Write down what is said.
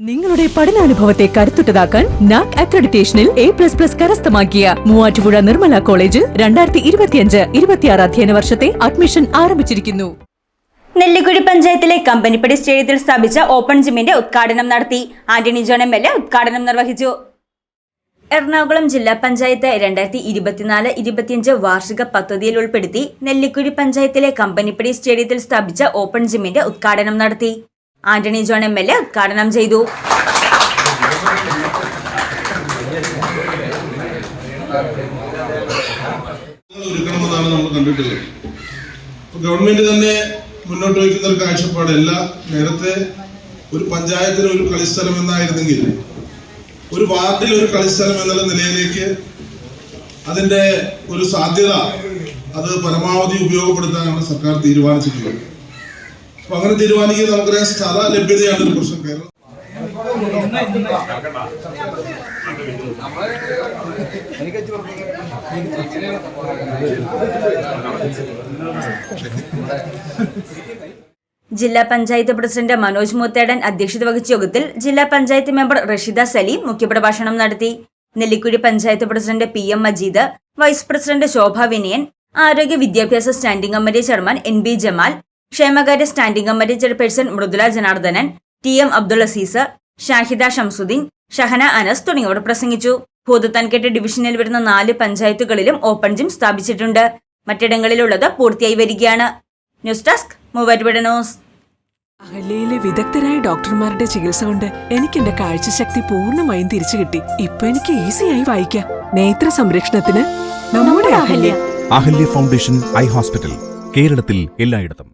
നിങ്ങളുടെ പഠനാനുഭവത്തെ കരുത്തുറ്റതാക്കാൻ നാക് അക്രഡിറ്റേഷനിൽ എ പ്ലസ് പ്ലസ് കരസ്ഥമാക്കിയ മൂവാറ്റുപുഴ നിർമ്മല കോളേജിൽ രണ്ടായിരത്തി ഇരുപത്തിയഞ്ച് ഇരുപത്തിയാറ് അധ്യയന വർഷത്തെ അഡ്മിഷൻ ആരംഭിച്ചിരിക്കുന്നു. നെല്ലിക്കുഴി പഞ്ചായത്തിലെ കമ്പനിപ്പടി സ്റ്റേഡിയത്തിൽ സ്ഥാപിച്ച ഓപ്പൺ ജിമ്മിന്റെ ഉദ്ഘാടനം നടത്തി Antony John M L A ഉദ്ഘാടനം നിർവഹിച്ചു. എറണാകുളം ജില്ലാ പഞ്ചായത്ത് രണ്ടായിരത്തി ഇരുപത്തിനാല് ഇരുപത്തിയഞ്ച് വാർഷിക പദ്ധതിയിൽ ഉൾപ്പെടുത്തി നെല്ലിക്കുഴി പഞ്ചായത്തിലെ കമ്പനിപ്പടി സ്റ്റേഡിയത്തിൽ സ്ഥാപിച്ച ഓപ്പൺ ജിമ്മിന്റെ ഉദ്ഘാടനം നടത്തി. Antony John M L A ഉദ്ഘാടനം ചെയ്തു. നമ്മൾ ഗവൺമെന്റ് തന്നെ മുന്നോട്ട് വയ്ക്കുന്ന ഒരു കാഴ്ചപ്പാടല്ല. നേരത്തെ ഒരു പഞ്ചായത്തിന് ഒരു കളിസ്ഥലം എന്നായിരുന്നെങ്കിൽ ഒരു വാർഡിൽ ഒരു കളിസ്ഥലം എന്നുള്ള നിലയിലേക്ക് അതിന്റെ ഒരു സാധ്യത അത് പരമാവധി ഉപയോഗപ്പെടുത്താനാണ് സർക്കാർ തീരുമാനിച്ചിട്ടുള്ളത്. അപ്പൊ അങ്ങനെ തീരുമാനിക്കുക നമുക്കറിയാം സ്ഥല ലഭ്യതയാണ് ഒരു പ്രശ്നം കേരളം. ജില്ലാ പഞ്ചായത്ത് പ്രസിഡന്റ് മനോജ് മൂത്തേടൻ അധ്യക്ഷത വഹിച്ച യോഗത്തിൽ ജില്ലാ പഞ്ചായത്ത് മെമ്പർ റഷിദ സലീം മുഖ്യപ്രഭാഷണം നടത്തി. Nellikuzhi panchayat president P M Majeed vice president Shobha Vinayan ആരോഗ്യ വിദ്യാഭ്യാസ standing committee chairman N B Jamal ക്ഷേമകാര്യ standing committee chairperson Mridula Janardhanan T M Abdul Azeez Shahida Shamsuddin Shahana Anas തുടങ്ങിയവർ പ്രസംഗിച്ചു. ഭൂതത്താൻകെട്ട് ഡിവിഷനിൽ വരുന്ന നാല് പഞ്ചായത്തുകളിലും ഓപ്പൺ ജിം സ്ഥാപിച്ചിട്ടുണ്ട്. മറ്റിടങ്ങളിലുള്ളത് പൂർത്തിയായി വരികയാണ്. News desk Muvattupuzha news. അഹല്യയിലെ വിദഗ്ധരായ ഡോക്ടർമാരുടെ ചികിത്സ കൊണ്ട് എനിക്ക് എന്റെ കാഴ്ചശക്തി പൂർണമായും തിരിച്ചു കിട്ടി. ഇപ്പൊ എനിക്ക് ഈസിയായി വായിക്കാം. നേത്ര സംരക്ഷണത്തിന് നമ്മുടെ Ahalya. Ahalya foundation eye hospital കേരളത്തിൽ എല്ലായിടത്തും.